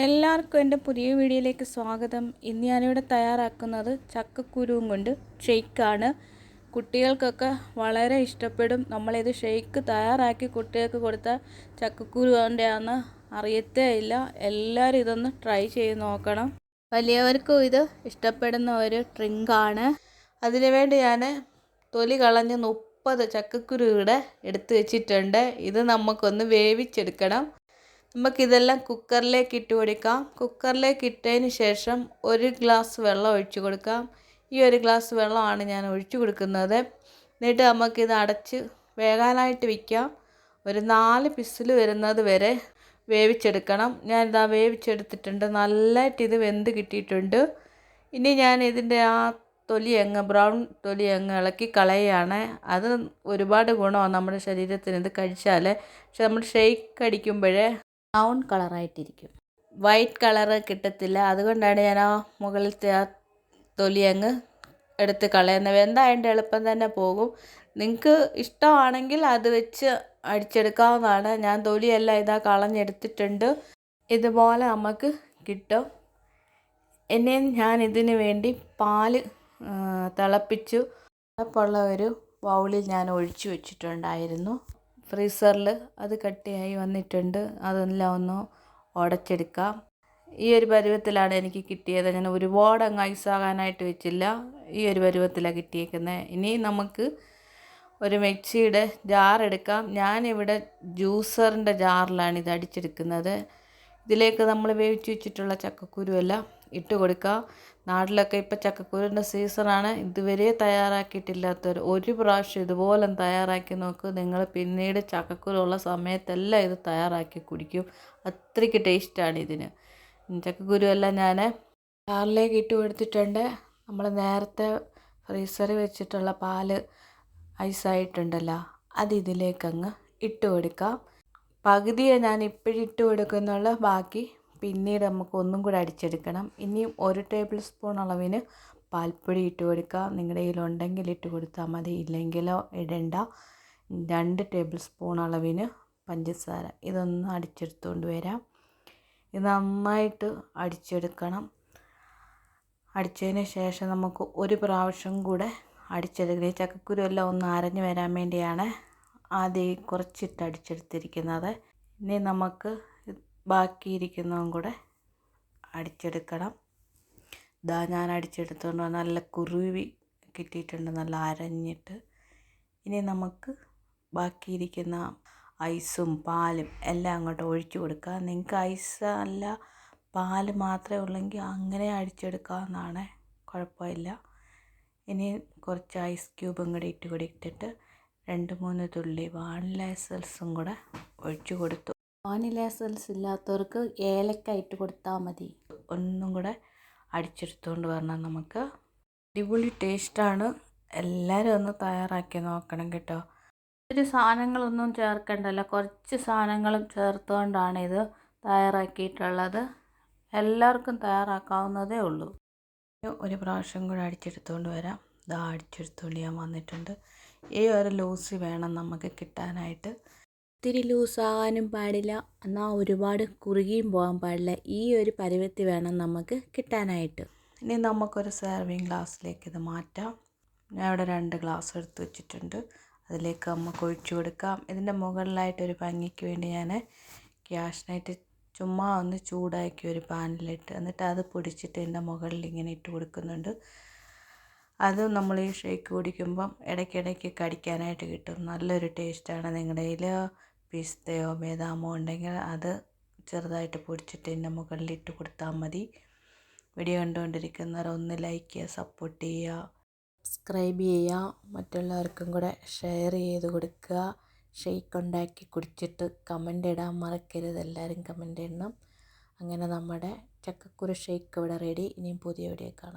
എല്ലാവർക്കും എന്റെ പുതിയ വീഡിയോയിലേക്ക് സ്വാഗതം. ഇന്ന് ഞാനിവിടെ തയ്യാറാക്കുന്നത് ചക്കക്കുരുവും കൊണ്ട് ഷെയ്ക്കാണ്. കുട്ടികൾക്കൊക്കെ വളരെ ഇഷ്ടപ്പെടും. നമ്മളിത് ഷെയ്ക്ക് തയ്യാറാക്കി കുട്ടികൾക്ക് കൊടുത്ത ചക്കക്കുരു കൊണ്ടാന്ന് അറിയത്തേ ഇല്ല. എല്ലാവരും ഇതൊന്ന് ട്രൈ ചെയ്ത് നോക്കണം. വലിയവർക്കും ഇത് ഇഷ്ടപ്പെടുന്ന ഒരു ഡ്രിങ്കാണ്. അതിനുവേണ്ടി ഞാൻ തൊലി കളഞ്ഞ് മുപ്പത് ചക്കക്കുരു ഇവിടെ എടുത്തു വെച്ചിട്ടുണ്ട്. ഇത് നമുക്കൊന്ന് വേവിച്ചെടുക്കണം. നമുക്കിതെല്ലാം കുക്കറിലേക്ക് ഇട്ട് കൊടുക്കാം. കുക്കറിലേക്ക് ഇട്ടതിന് ശേഷം ഒരു ഗ്ലാസ് വെള്ളം ഒഴിച്ച് കൊടുക്കാം. ഈ ഒരു ഗ്ലാസ് വെള്ളമാണ് ഞാൻ ഒഴിച്ചു കൊടുക്കുന്നത്. എന്നിട്ട് നമുക്കിത് അടച്ച് വേകാനായിട്ട് വയ്ക്കാം ഒരു നാല് പിസിൽ വരുന്നത് വരെ വേവിച്ചെടുക്കണം. ഞാനിതാ വേവിച്ചെടുത്തിട്ടുണ്ട്. നല്ലതായിട്ട് ഇത് വെന്ത് കിട്ടിയിട്ടുണ്ട്. ഇനി ഞാൻ ഇതിന്റെ ആ തൊലി അങ്ങ് ബ്രൗൺ തൊലി അങ്ങ് ഇളക്കി കളയുകയാണ്. അത് ഒരുപാട് ഗുണമാണ് നമ്മുടെ ശരീരത്തിന് ഇത് കഴിച്ചാൽ പക്ഷെ നമ്മൾ ഷെയ്ക്ക് അടിക്കുമ്പോഴേ ബ്രൗൺ കളറായിട്ടിരിക്കും. വൈറ്റ് കളറ് കിട്ടത്തില്ല. അതുകൊണ്ടാണ് ഞാൻ ആ മുകളിലത്തെ ആ തൊലി അങ്ങ് എടുത്ത് കളയുന്നത്. എന്തായാലും എളുപ്പം തന്നെ പോകും. നിങ്ങൾക്ക് ഇഷ്ടമാണെങ്കിൽ അത് വെച്ച് അടിച്ചെടുക്കാവുന്നതാണ്. ഞാൻ തൊലിയെല്ലാം ഇതാ കളഞ്ഞെടുത്തിട്ടുണ്ട്. ഇതുപോലെ നമുക്ക് കിട്ടും. എന്നെയും ഞാൻ ഇതിന് വേണ്ടി പാൽ തിളപ്പിച്ചു. തിളപ്പുള്ള ഒരു ബൗളിൽ ഞാൻ ഒഴിച്ചു വെച്ചിട്ടുണ്ടായിരുന്നു. ഫ്രീസറിൽ അത് കട്ടിയായി വന്നിട്ടുണ്ട്. അതെല്ലാം ഒന്ന് ഉടച്ചെടുക്കാം. ഈ ഒരു പരുവത്തിലാണ് എനിക്ക് കിട്ടിയത്. ഞാൻ ഒരുപാട് അങ്ങ് ഐസാകാനായിട്ട് വെച്ചില്ല. ഈ ഒരു പരുവത്തിലാണ് കിട്ടിയേക്കുന്നത് ഇനി നമുക്ക് ഒരു മിക്സിയുടെ ജാർ എടുക്കാം. ഞാനിവിടെ ജ്യൂസറിന്റെ ജാറിലാണ് ഇത് അടിച്ചെടുക്കുന്നത്. ഇതിലേക്ക് നമ്മൾ വേവിച്ച് വെച്ചിട്ടുള്ള ചക്കക്കുരുവെല്ലാം ഇട്ട് കൊടുക്കുക. നാട്ടിലൊക്കെ ഇപ്പോൾ ചക്കക്കുരുവിന്റെ സീസണാണ് ഇതുവരെ തയ്യാറാക്കിയിട്ടില്ലാത്തവർ ഒരു പ്രാവശ്യം ഇതുപോലെ തയ്യാറാക്കി നോക്ക്. നിങ്ങൾ പിന്നീട് ചക്കക്കുരുള്ള സമയത്തെല്ലാം ഇത് തയ്യാറാക്കി കുടിക്കും. അത്രയ്ക്ക് ടേസ്റ്റാണ് ഇതിന്. ചക്കക്കുരു എല്ലാം ഞാൻ പാലിലേക്ക് ഇട്ട് കൊടുത്തിട്ടുണ്ട്. നമ്മൾ നേരത്തെ ഫ്രീസറിൽ വെച്ചിട്ടുള്ള പാൽ ഐസായിട്ടുണ്ടല്ലോ അത് ഇതിലേക്കങ്ങ് ഇട്ട് കൊടുക്കാം. പകുതിയെ ഞാൻ ഇപ്പോഴിട്ട് കൊടുക്കുന്നുള്ള. ബാക്കി പിന്നീട് നമുക്ക് ഒന്നും കൂടെ അടിച്ചെടുക്കണം. ഇനിയും ഒരു ടേബിൾ സ്പൂൺ അളവിന് പാൽപ്പൊടി ഇട്ട് കൊടുക്കുക. നിങ്ങളുടെ കയ്യിലുണ്ടെങ്കിൽ ഇട്ട് കൊടുത്താൽ മതി. ഇല്ലെങ്കിലോ ഇടണ്ട. രണ്ട് ടേബിൾ സ്പൂൺ അളവിന് പഞ്ചസാര. ഇതൊന്ന് അടിച്ചെടുത്തുകൊണ്ട് വരാം. ഇത് നന്നായിട്ട് അടിച്ചെടുക്കണം. അടിച്ചതിന് ശേഷം നമുക്ക് ഒരു പ്രാവശ്യം കൂടെ അടിച്ചെടുക്കണം. ഈ ചക്കക്കുരു എല്ലാം ഒന്ന് അരഞ്ഞു വരാൻ വേണ്ടിയാണ് ആദ്യം കുറച്ചിട്ട് അടിച്ചെടുത്തിരിക്കുന്നത്. ഇനി നമുക്ക് ബാക്കിയിരിക്കുന്നതും കൂടെ അടിച്ചെടുക്കണം. ഇതാ ഞാൻ അടിച്ചെടുത്തുകൊണ്ട് നല്ല കുറുവി കിട്ടിയിട്ടുണ്ട് നല്ല അരഞ്ഞിട്ട്. ഇനി നമുക്ക് ബാക്കിയിരിക്കുന്ന ഐസും പാലും എല്ലാം അങ്ങോട്ട് ഒഴിച്ചു കൊടുക്കുക നിങ്ങൾക്ക് ഐസ് അല്ല പാൽ മാത്രമേ ഉള്ളെങ്കിൽ അങ്ങനെ അടിച്ചെടുക്കാവുന്നതാണ് കുഴപ്പമില്ല. ഇനി കുറച്ച് ഐസ് ക്യൂബും കൂടി ഇട്ട് കൂടി ഇട്ടിട്ട് രണ്ട് മൂന്ന് തുള്ളി വാനില എസൻസും കൂടെ ഒഴിച്ചു കൊടുത്തു. വാനില ഇല്ലാത്തവർക്ക് ഏലക്ക ഇട്ട് കൊടുത്താൽ മതി. ഒന്നും കൂടെ അടിച്ചെടുത്തുകൊണ്ട് വരണം നമുക്ക്. അടിപൊളി ടേസ്റ്റാണ്. എല്ലാവരും ഒന്ന് തയ്യാറാക്കി നോക്കണം കേട്ടോ. ഒരു സാധനങ്ങളൊന്നും ചേർക്കണ്ടല്ലോ. കുറച്ച് സാധനങ്ങളും ചേർത്തുകൊണ്ടാണ് ഇത് തയ്യാറാക്കിയിട്ടുള്ളത്. എല്ലാവർക്കും തയ്യാറാക്കാവുന്നതേ ഉള്ളൂ. ഒരു പ്രാവശ്യം കൂടെ അടിച്ചെടുത്തുകൊണ്ട് വരാം. ഇതാ അടിച്ചെടുത്തുകൊണ്ട് ഞാൻ വന്നിട്ടുണ്ട്. ഈ ഒരു ലൂസി വേണം നമുക്ക് കിട്ടാനായിട്ട്. ഒത്തിരി ലൂസാകാനും പാടില്ല. എന്നാൽ ഒരുപാട് കുറുകിയും പോകാൻ പാടില്ല. ഈ ഒരു പരുവത്തി വേണം നമുക്ക് കിട്ടാനായിട്ട്. ഇനി നമുക്കൊരു സെർവിങ് ഗ്ലാസ്സിലേക്ക് ഇത് മാറ്റാം. ഞാൻ ഇവിടെ രണ്ട് ഗ്ലാസ് എടുത്ത് വെച്ചിട്ടുണ്ട്. അതിലേക്ക് നമുക്ക് ഒഴിച്ചു കൊടുക്കാം. ഇതിന്റെ മുകളിലായിട്ടൊരു ഭംഗിക്ക് വേണ്ടി ഞാൻ ക്യാഷ് നൈറ്റ് ചുമ്മാ ഒന്ന് ചൂടാക്കി ഒരു പാനിലിട്ട് എന്നിട്ട് അത് പൊടിച്ചിട്ട് ഇതിന്റെ മുകളിൽ ഇങ്ങനെ ഇട്ട് കൊടുക്കുന്നുണ്ട്. അത് നമ്മൾ ഈ ഷേക്ക് കുടിക്കുമ്പം ഇടയ്ക്കിടയ്ക്ക് കടിക്കാനായിട്ട് കിട്ടും. നല്ലൊരു ടേസ്റ്റാണ് നിങ്ങളുടെ കയ്യിൽ. പിസ്തയോ ബദാമോ ഉണ്ടെങ്കിൽ അത് ചെറുതായിട്ട് പൊടിച്ചിട്ട് എന്റെ മുകളിൽ ഇട്ട് കൊടുത്താൽ മതി. വീഡിയോ കണ്ടുകൊണ്ടിരിക്കുന്നവർ ഒന്ന് ലൈക്ക് ചെയ്യുക സപ്പോർട്ട് ചെയ്യുക സബ്സ്ക്രൈബ് ചെയ്യുക. മറ്റുള്ളവർക്കും കൂടെ ഷെയർ ചെയ്ത് കൊടുക്കുക. ഷെയ്ക്ക് ഉണ്ടാക്കി കുടിച്ചിട്ട് കമന്റ് ഇടാൻ മറക്കരുത്. എല്ലാവരും കമന്റ് ഇടണം. അങ്ങനെ നമ്മുടെ ചക്കക്കുരു ഷെയ്ക്ക് ഇവിടെ റെഡി ഇനിയും പുതിയ വീഡിയോ കാണാം.